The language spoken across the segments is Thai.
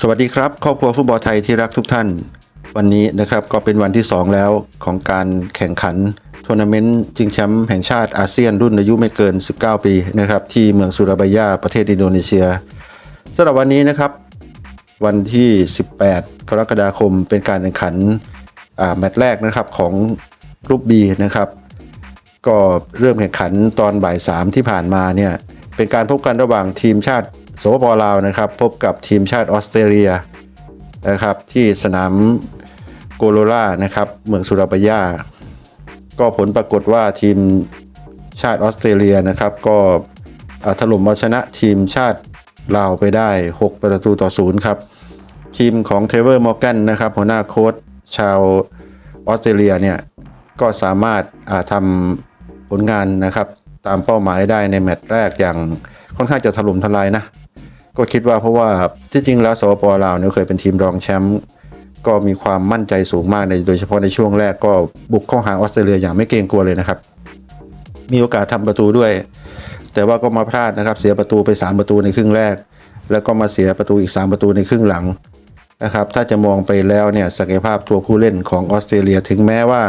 สวัสดีครับ ครอบครัวฟุตบอลไทยที่รักทุกท่าน วันนี้นะครับก็เป็นวันที่ 2 แล้วของการแข่งขันทัวร์นาเมนต์ชิงแชมป์แห่งชาติอาเซียนรุ่นอายุไม่เกิน 19 ปีนะครับที่เมืองสุราบายาประเทศอินโดนีเซียสำหรับวันนี้นะครับ วันที่ 18 กรกฎาคมเป็นการแข่งขันแมตช์แรกนะครับของกรุ๊ป B นะครับ ก็เริ่มแข่งขันตอนบ่ายสามที่ผ่านมาเนี่ย เป็นการพบกันระหว่างทีมชาติสปปลาวนะครับ พบกับทีมชาติออสเตรเลียนะครับที่สนามโกโลรานะครับเมืองสุราบายาก็ผลปรากฏว่าทีมชาติออสเตรเลียนะครับ ก็ถล่มเอาชนะทีมชาติลาวไปได้ 6 ประตูต่อศูนย์ครับ ทีมของเทเวอร์มอร์แกนนะครับ หัวหน้าโค้ชชาวออสเตรเลียเนี่ย ก็สามารถาทำผลงานนะครับ ตามเป้าหมายได้ในแมตช์แรกอย่างค่อนข้างจะถล่มทลายนะ ก็คิดว่าเพราะว่าที่จริงแล้วสปปลาวเนี่ยเคยเป็นทีมรองแชมป์ก็มีความมั่นใจสูงมากในโดยเฉพาะในช่วงแรกก็บุกเข้าหาออสเตรเลียอย่างไม่เกรงกลัวเลยนะครับ มีโอกาสทำประตูด้วย แต่ว่าก็มาพลาดนะครับเสียประตูไป 3 ประตูในครึ่งแรก แล้วก็มาเสียประตูอีก 3 ประตูในครึ่งหลังนะครับถ้าจะมองไปแล้วเนี่ยศักยภาพตัวผู้เล่นของออสเตรเลียถึงแม้ว่า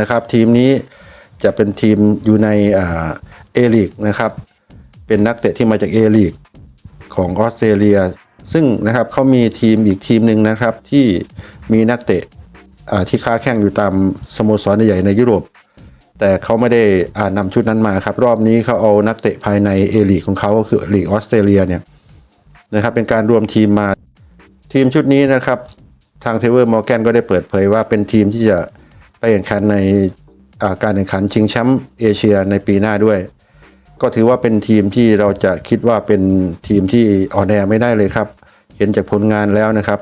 นะครับทีมนี้ จะเป็นทีมอยู่ในเอลีกนะครับ เป็นนักเตะที่มาจากเอลีกของออสเตรเลีย ซึ่งนะครับเขามีทีมอีกทีมหนึ่งนะครับที่มีนักเตะที่ค้าแข่งอยู่ตามสโมสรใหญ่ในยุโรป แต่เขาไม่ได้อ่านำชุดนั้นมาครับ รอบนี้เขาเอานักเตะภายในเอลีกของเขาก็คือลีกออสเตรเลียเนี่ยนะครับเป็นการรวมทีมมาทีมชุดนี้นะครับ ทางเทเวอร์มอร์แกนก็ได้เปิดเผยว่าเป็นทีมที่จะไปแข่งขันใน การแข่งขันชิงแชมป์เอเชียในปีหน้าด้วย ก็ถือว่าเป็นทีมที่เราจะคิดว่าเป็นทีมที่อ่อนแอไม่ได้เลยครับ เห็นจากผลงานแล้วนะครับ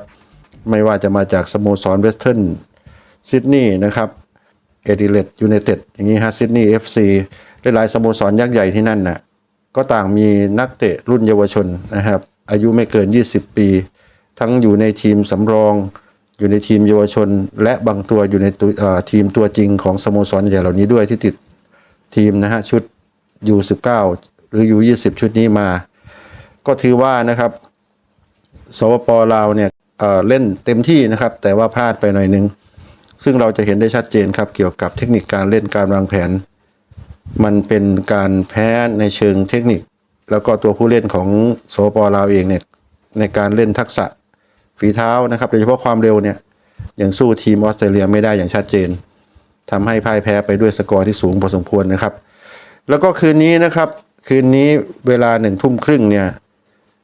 ไม่ว่าจะมาจากสโมสรเวสเทิร์นซิดนีย์นะครับเอดิเลตยูไนเต็ดอย่างนี้ฮะซิดนีย์เอฟซีหลายๆสโมสรยักษ์ใหญ่ที่นั่นน่ะก็ต่างมีนักเตะรุ่นเยาวชนนะครับ อายุไม่เกิน 20 ปี ทั้งอยู่ในทีมสำรอง อยู่ในทีมเยาวชน และบางตัวอยู่ในทีมตัวจริงของสโมสรใหญ่เหล่านี้ด้วยที่ติดทีมนะฮะชุด U19 หรือ U20 ชุดนี้มา ก็ถือว่านะครับสปปลาวเนี่ยเเล่นเต็มที่นะครับ แต่ว่าพลาดไปหน่อยนึง ซึ่งเราจะเห็นได้ชัดเจนครับเกี่ยวกับเทคนิคการเล่นการวางแผน มันเป็นการแพ้ในเชิงเทคนิค แล้วก็ตัวผู้เล่นของสปปลาวเองเนี่ยในการเล่นทักษะ ฝีเท้านะครับโดยเฉพาะความเร็วเนี่ยยังสู้ทีมออสเตรเลียไม่ได้อย่างชัดเจนทำให้พ่ายแพ้ไปด้วยสกอร์ที่สูงพอสมควรนะครับ แล้วก็คืนนี้นะครับคืนนี้เวลาหนึ่งทุ่มครึ่งเนี่ย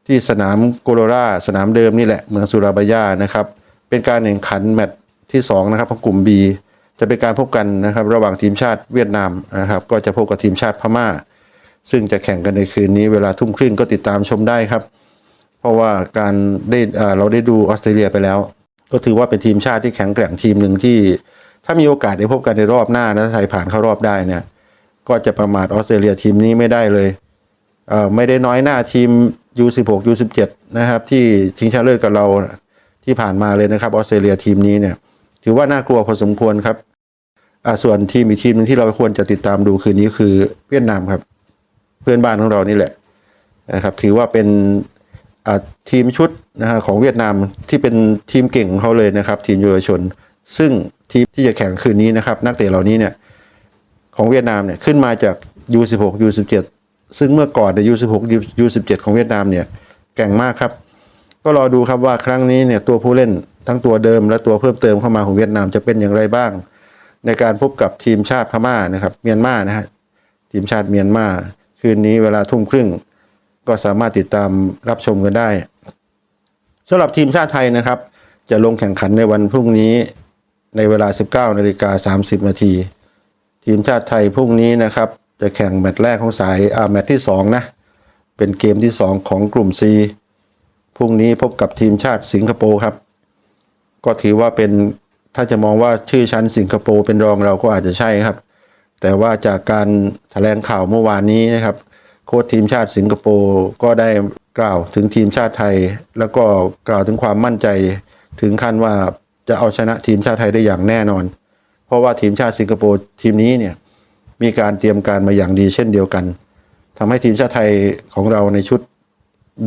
ที่สนามโกโลราสนามเดิมนี่แหละเมืองสุราบายานะครับเป็นการแข่งขันแมตช์ที่2นะครับของกลุ่ม B จะเป็นการพบกันนะครับระหว่างทีมชาติเวียดนามนะครับก็จะพบกับทีมชาติพม่า ซึ่งจะแข่งกันในคืนนี้เวลาทุ่มครึ่งก็ติดตามชมได้ครับ เพราะว่าการได้เราได้ดูออสเตรเลียไปแล้ว ก็ถือว่าเป็นทีมชาติที่แข็งแกร่งทีมหนึ่งที่ ถ้ามีโอกาสได้พบกันในรอบหน้านะถ้าไทยผ่านเข้ารอบได้เนี่ย ก็จะประมาทออสเตรเลียทีมนี้ไม่ได้เลยเออไม่ได้น้อยหน้าทีม U16 U17 นะครับ ที่ชิงชนะเลิศกับเราที่ผ่านมาเลยนะครับออสเตรเลียทีมนี้เนี่ย ถือว่าน่ากลัวพอสมควรครับอ่าส่วนทีมอีกทีมหนึงที่เราควรจะติดตามดูคืนนี้คือเวียดนามครับ เพื่อนบ้านของเรานี่แหละนะครับ ถือว่าเป็น ทีมชุดนะฮะของเวียดนามที่เป็นทีมเก่งของเขาเลยนะครับ ทีมเยาวชน ซึ่งทีมที่จะแข่งคืนนี้นะครับ นักเตะเหล่านี้เนี่ยของเวียดนามเนี่ยขึ้นมาจาก U16 U17 ซึ่งเมื่อก่อนใน U16 U17 ของเวียดนามเนี่ยแก่งมากครับ ก็รอดูครับว่าครั้งนี้เนี่ยตัวผู้เล่นทั้งตัวเดิมและตัวเพิ่มเติมเข้ามาของเวียดนามจะเป็นอย่างไรบ้าง ในการพบกับทีมชาติพม่านะครับเมียนมานะฮะทีมชาติเมียนมาคืนนี้เวลาทุ่มครึ่ง ก็สามารถติดตามรับชมกันได้สำหรับทีมชาติไทยนะครับ จะลงแข่งขันในวันพรุ่งนี้ในเวลา 19นาฬิกา30 นาทีทีมชาติไทยพรุ่งนี้นะครับ จะแข่งแมตช์แรกของสายอ่าแมตช์ที่2นะเป็นเกมที่ 2 ของกลุ่ม C พรุ่งนี้พบกับทีมชาติสิงคโปร์ครับ ก็ถือว่าเป็นถ้าจะมองว่าชื่อชั้นสิงคโปร์เป็นรองเราก็อาจจะใช่ครับ แต่ว่าจากการแถลงข่าวเมื่อวานนี้นะครับ ค้ชทีมชาติสิงคโปร์ก็ได้กล่าวถึงทีมชาติไทย แล้วก็กล่าวถึงความมั่นใจ ถึงขั้นว่าจะเอาชนะทีมชาติไทยได้อย่างแน่นอน เพราะว่าทีมชาติสิงคโปร์ทีมนี้เนี่ยมีการเตรียมการมาอย่างดีเช่นเดียวกันทำให้ทีมชาติไทยของเราในชุด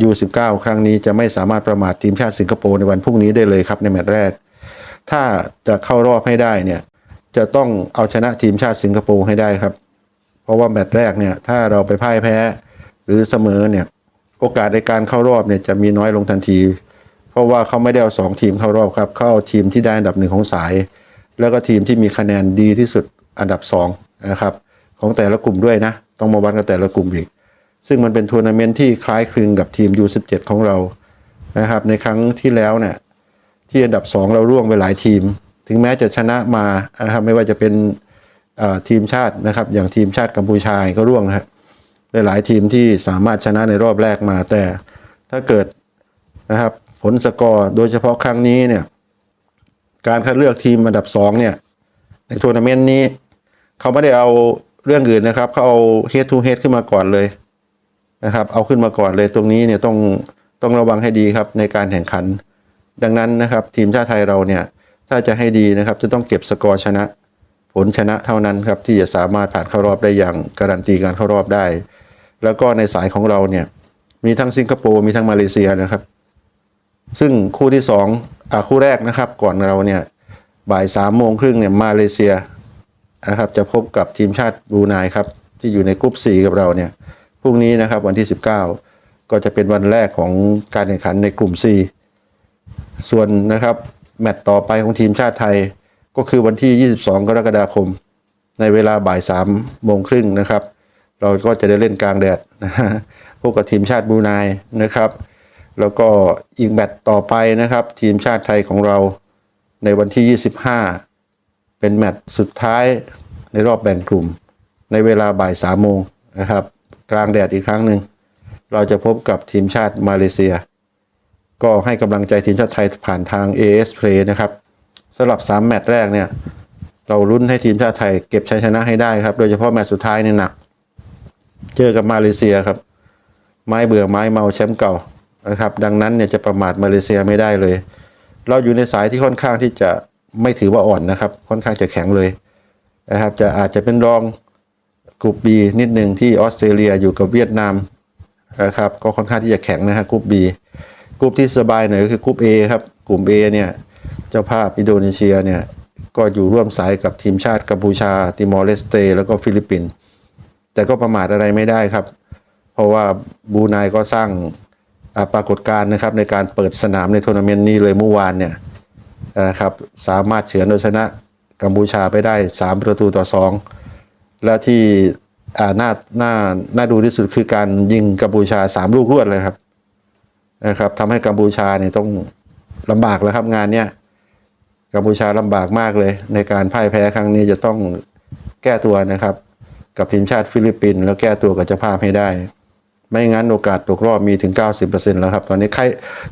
U19 ครั้งนี้จะไม่สามารถประมาททีมชาติสิงคโปร์ในวันพรุ่งนี้ได้เลยครับในแมตช์แรก ถ้าจะเข้ารอบให้ได้เนี่ยจะต้องเอาชนะทีมชาติสิงคโปร์ให้ได้ครับ เพราะว่าแมตช์แรกเนี่ยถ้าเราไปพ่ายแพ้ หรือเสมอเนี่ยโอกาสในการเข้ารอบเนี่ยจะมีน้อยลงทันที เพราะว่าเขาไม่ได้เอาสองทีมเข้ารอบครับ เข้าเอาทีมที่ได้อันดับหนึ่งของสาย แล้วก็ทีมที่มีคะแนนดีที่สุดอันดับสองนะครับของแต่ละกลุ่มด้วยนะ ต้องมาวัดกันแต่ละกลุ่มอีก ซึ่งมันเป็นทัวร์นาเมนต์ที่คล้ายคลึงกับทีม U17 ของเรานะครับ ในครั้งที่แล้วเนี่ยที่อันดับ 2 เราร่วงไปหลายทีม ถึงแม้จะชนะมานะครับไม่ว่าจะเป็น ทีมชาตินะครับ อย่างทีมชาติกัมพูชาก็ร่วงครับหลายๆทีมที่สามารถชนะในรอบแรกมาแต่ ถ้าเกิดนะครับผลสกอร์โดยเฉพาะครั้งนี้เนี่ยการคัดเลือกทีมอันดับสองเนี่ยในทัวร์นาเมนต์นี้ เขาไม่ได้เอาเรื่องอื่นนะครับ เขาเอา head to head ขึ้นมาก่อนเลยนะครับ เอาขึ้นมาก่อนเลยตรงนี้เนี่ยต้องต้องระวังให้ดีครับในการแข่งขัน ดังนั้นนะครับ ทีมชาติไทยเราเนี่ยถ้าจะให้ดีนะครับ จะต้องเก็บสกอร์ชนะ ผลชนะเท่านั้นครับที่จะสามารถผ่านเข้ารอบได้อย่างการันตีการเข้ารอบได้ แล้วก็ในสายของเราเนี่ยมีทั้งสิงคโปร์มีทั้งมาเลเซียนะครับ ซึ่งคู่ที่สองอ่าคู่แรกนะครับก่อนเราเนี่ยบ่ายสามโมงครึ่งเนี่ยมาเลเซียนะครับจะพบกับทีมชาติบรูไนครับที่อยู่ในกรุ๊ป4กับเราเนี่ยพรุ่งนี้นะครับวันที่ 19 ก็จะเป็นวันแรกของการแข่งขันในกลุ่ม4ส่วนนะครับแมตต์ต่อไปของทีมชาติไทย ก็คือวันที่ 22 กรกฎาคม ในเวลาบ่าย3โมงครึ่งนะครับ เราก็จะได้เล่นกลางแดดนะฮะพบกับทีมชาติบรูไนนะครับ แล้วก็อีกแมตต์ต่อไปนะครับ ทีมชาติไทยของเราในวันที่ 25 เป็นแมตช์สุดท้ายในรอบแบ่งกลุ่ม ในเวลาบ่ายสามโมงนะครับ กลางแดดอีกครั้งหนึ่งเราจะพบกับทีมชาติมาเลเซีย ก็ให้กำลังใจทีมชาติไทยผ่านทาง AS Play นะครับ สำหรับ 3 แมตช์แรกเนี่ย เราลุ้นให้ทีมชาติไทยเก็บชัยชนะให้ได้ครับ โดยเฉพาะแมตช์สุดท้ายเนี่ยหนัก เจอกับมาเลเซียครับ ไม้เบื่อไม้เมาแชมป์เก่านะครับ ดังนั้นเนี่ยจะประมาทมาเลเซียไม่ได้เลย เราอยู่ในสายที่ค่อนข้างที่จะไม่ถือว่าอ่อนนะครับ ค่อนข้างจะแข็งเลยนะครับ จะอาจจะเป็นรองกลุ่ม B นิดหนึ่งที่ออสเตรเลียอยู่กับเวียดนามนะครับ ก็ค่อนข้างที่จะแข็งนะฮะกลุ่ม B กลุ่มที่สบายหน่อยก็คือกลุ่ม A ครับ กลุ่ม A เนี่ย เจ้าภาพอินโดนีเซียเนี่ยก็อยู่ร่วมสายกับทีมชาติกัมพูชา ติมอร์เลสเต แล้วก็ฟิลิปปินส์แต่ก็ประมาทอะไรไม่ได้ครับ เพราะว่าบูไนก็สร้างปรากฏการณ์นะครับในการเปิดสนามในทัวร์นาเมนต์นี้เลยเมื่อวานเนี่ยนะครับสามารถเฉือนเอาชนะกัมพูชาไปได้ 3 ประตูต่อ 2 และที่น่าน่าน่าดูที่สุดคือการยิงกัมพูชา 3 ลูกรวดเลยครับนะครับทำให้กัมพูชาเนี่ยต้องลำบากแล้วครับงานเนี้ย กัมพูชาลำบากมากเลย ในการพ่ายแพ้ครั้งนี้จะต้องแก้ตัวนะครับ กับทีมชาติฟิลิปปินส์แล้วแก้ตัวกับเจ้าภาพให้ได้ ไม่งั้นโอกาสตกรอบมีถึง 90%แล้วครับ ตอนนี้ใคร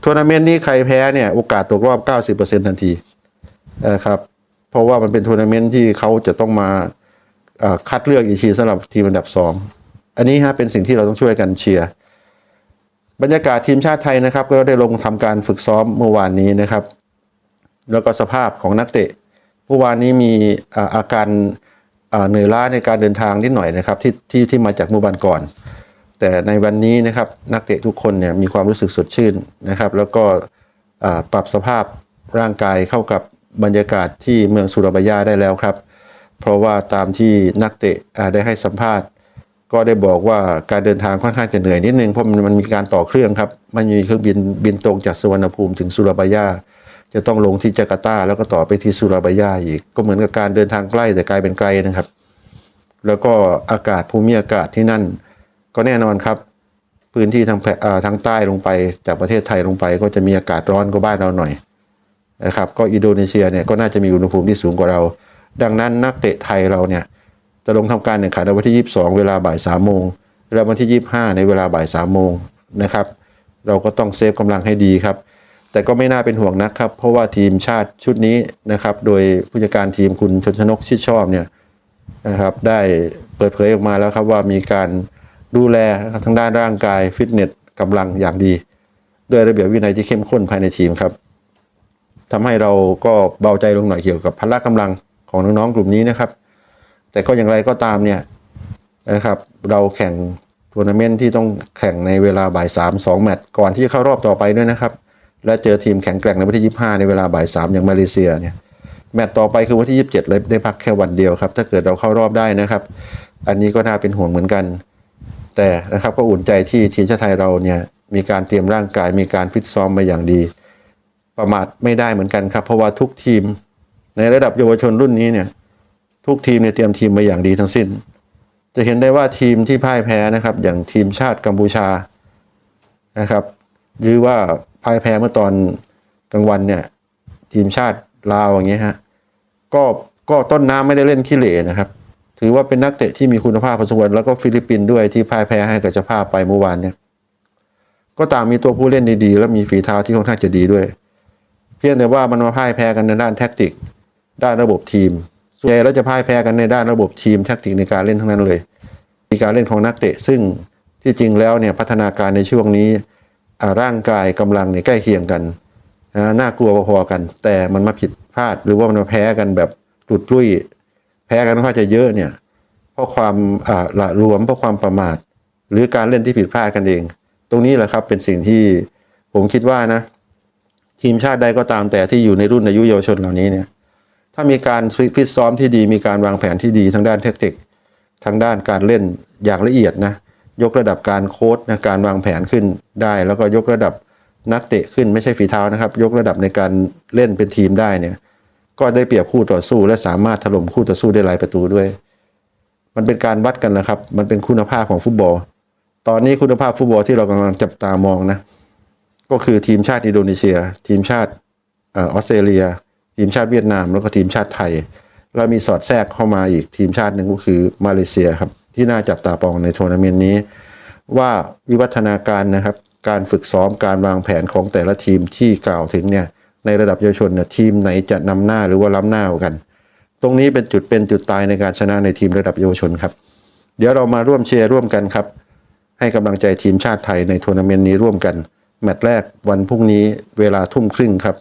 ทัวร์นาเมนต์นี้ใครแพ้เนี่ยโอกาสตกรอบ 90%ทันทีนะครับเพราะว่ามันเป็นทัวร์นาเมนต์ที่เขาจะต้องมาคัดเลือกอีกทีสำหรับทีมอันดับ 2 อันนี้ฮะเป็นสิ่งที่เราต้องช่วยกันเชียร์บรรยากาศทีมชาติไทยนะครับ ก็ได้ลงทำการฝึกซ้อมเมื่อวานนี้นะครับ แล้วก็สภาพของนักเตะเมื่อวานนี้มีอาการเหนื่อยล้าในการเดินทางนิดหน่อยนะครับที่ที่ที่มาจากเมื่อวันก่อน แต่ในวันนี้นะครับนักเตะทุกคนเนี่ยมีความรู้สึกสดชื่นนะครับ แล้วก็ปรับสภาพร่างกายเข้ากับบรรยากาศที่เมืองสุราบายาได้แล้วครับ เพราะว่าตามที่นักเตะได้ให้สัมภาษณ์ ก็ได้บอกว่าการเดินทางค่อนข้างจะเหนื่อยนิดนึงเพราะมันมันมีการต่อเครื่องครับ มันมีเครื่องบินบินตรงจากสุวรรณภูมิถึงสุราบายา จะต้องลงที่จาการ์ตาแล้วก็ต่อไปที่สุราบายาอีก ก็เหมือนกับการเดินทางใกล้แต่กลายเป็นไกลนะครับ แล้วก็อากาศภูมิอากาศที่นั่น ก็แน่นอนครับ พื้นที่ทางแผ่ทางใต้ลงไปจากประเทศไทยลงไป ก็จะมีอากาศร้อนกว่าบ้านเราหน่อยนะครับก็อินโดนีเซียเนี่ยก็น่าจะมีอุณหภูมิที่สูงกว่าเรา ดังนั้นนักเตะไทยเราเนี่ยจะลงทำการแข่งขันในวันที่ 22 เวลาบ่าย3โมงและวันที่ 25 ในเวลาบ่าย3โมงนะครับ เราก็ต้องเซฟกำลังให้ดีครับ แต่ก็ไม่น่าเป็นห่วงนักครับ เพราะว่าทีมชาติชุดนี้นะครับ โดยผู้จัดการทีมคุณชนชนกชิดชอบเนี่ยนะครับ ได้เปิดเผยออกมาแล้วครับว่ามีการดูแลทางด้านร่างกายฟิตเนสกำลังอย่างดี ด้วยระเบียบวินัยที่เข้มข้นภายในทีมครับทำให้เราก็เบาใจลงหน่อยเกี่ยวกับพละกำลังของน้องๆกลุ่มนี้นะครับ แต่ก็อย่างไรก็ตามเนี่ยนะครับ เราแข่งทัวร์นาเมนต์ที่ต้องแข่งในเวลาบ่าย3 2แมตช์ก่อนที่จะเข้ารอบต่อไปด้วยนะครับ และเจอทีมแข็งแกร่งในวันที่ 25 ในเวลาบ่าย3อย่างมาเลเซียเนี่ยแมตช์ต่อไปคือวันที่ 27 เลยได้พักแค่วันเดียวครับ ถ้าเกิดเราเข้ารอบได้นะครับ อันนี้ก็น่าเป็นห่วงเหมือนกัน แต่นะครับก็อุ่นใจที่ทีมชาติไทยเราเนี่ยมีการเตรียมร่างกายมีการฟิตซ้อมมาอย่างดี ประมาทไม่ได้เหมือนกันครับ เพราะว่าทุกทีม ในระดับเยาวชนรุ่นนี้เนี่ยทุกทีมเนี่ยเตรียมทีมมาอย่างดีทั้งสิ้น จะเห็นได้ว่าทีมที่พ่ายแพ้นะครับ อย่างทีมชาติกัมพูชานะครับหรือว่า พ่ายแพ้เมื่อตอนกลางวันเนี่ย ทีมชาติลาวอย่างเงี้ยฮะก็ก็ต้นน้ำไม่ได้เล่นขี้เหร่นะครับ ถือว่าเป็นนักเตะที่มีคุณภาพพอสมควรแล้วก็ฟิลิปปินส์ด้วยที่พ่ายแพ้ให้กับเจ้าภาพไปเมื่อวานเนี่ยก็ต่างมีตัวผู้เล่นดีๆ และมีฝีเท้าที่ค่อนข้างจะดีด้วย เพียงแต่ว่ามันมาพ่ายแพ้กันในด้านแท็กติก ด้านระบบทีมส่วนใหญ่แล้วจะพ่ายแพ้กันในด้านระบบทีมแท็กติกในการเล่นทั้งนั้นเลยมีการเล่นของนักเตะซึ่งที่จริงแล้วเนี่ยพัฒนาการในช่วงนี้ ร่างกายกำลังเนี่ยใกล้เคียงกันนะน่ากลัวพอๆกัน แต่มันมาผิดพลาดหรือว่ามันมาแพ้กันแบบหลุดลุ่ย แพ้กันค่อนข้างจะเยอะเนี่ยเพราะความอ่าละรวมเพราะความประมาท หรือการเล่นที่ผิดพลาดกันเอง ตรงนี้แหละครับเป็นสิ่งที่ผมคิดว่านะ ทีมชาติใดก็ตามแต่ที่อยู่ในรุ่นอายุเยาวชนเหล่านี้เนี่ย ถ้ามีการฟิตซ้อมที่ดี มีการวางแผนที่ดีทั้งด้านเทคนิคทั้งด้านการเล่นอย่างละเอียดนะ ยกระดับการโค้ดนะการวางแผนขึ้นได้ แล้วก็ยกระดับนักเตะขึ้นไม่ใช่ฝีเท้านะครับ ยกระดับในการเล่นเป็นทีมได้เนี่ยก็ได้เปรียบคู่ต่อสู้ และสามารถถล่มคู่ต่อสู้ได้หลายประตูด้วย มันเป็นการวัดกันนะครับ มันเป็นคุณภาพของฟุตบอล ตอนนี้คุณภาพฟุตบอลที่เรากำลังจับตามองนะก็คือทีมชาติอินโดนีเซีย ทีมชาติออสเตรเลีย ทีมชาติเวียดนาม แล้วก็ทีมชาติไทยแล้วมีสอดแทรกเข้ามาอีกทีมชาติหนึ่งก็คือมาเลเซียครับ ที่น่าจับตามองในทัวร์นาเมนต์นี้ ว่าวิวัฒนาการนะครับ การฝึกซ้อมการวางแผนของแต่ละทีมที่กล่าวถึงเนี่ยในระดับเยาวชนเนี่ยทีมไหนจะนำหน้าหรือว่าล้ำหน้ากัน ตรงนี้เป็นจุดเป็นจุดตายในการชนะในทีมระดับเยาวชนครับ เดี๋ยวเรามาร่วมเชียร์ร่วมกันครับ ให้กำลังใจทีมชาติไทยในทัวร์นาเมนต์นี้ร่วมกันแมตช์แรกวันพรุ่งนี้เวลาทุ่มครึ่งครับ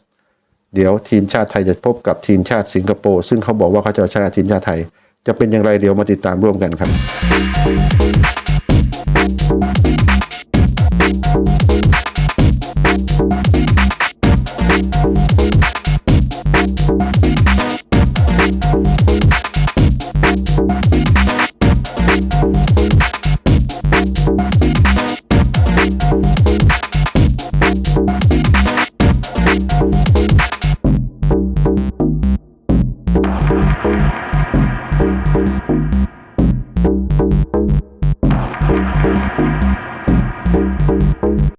เดี๋ยวทีมชาติไทยจะพบกับทีมชาติสิงคโปร์ซึ่งเขาบอกว่าเขาจะชนะทีมชาติไทย จะเป็นอย่างไรเดี๋ยวมาติดตามร่วมกันครับ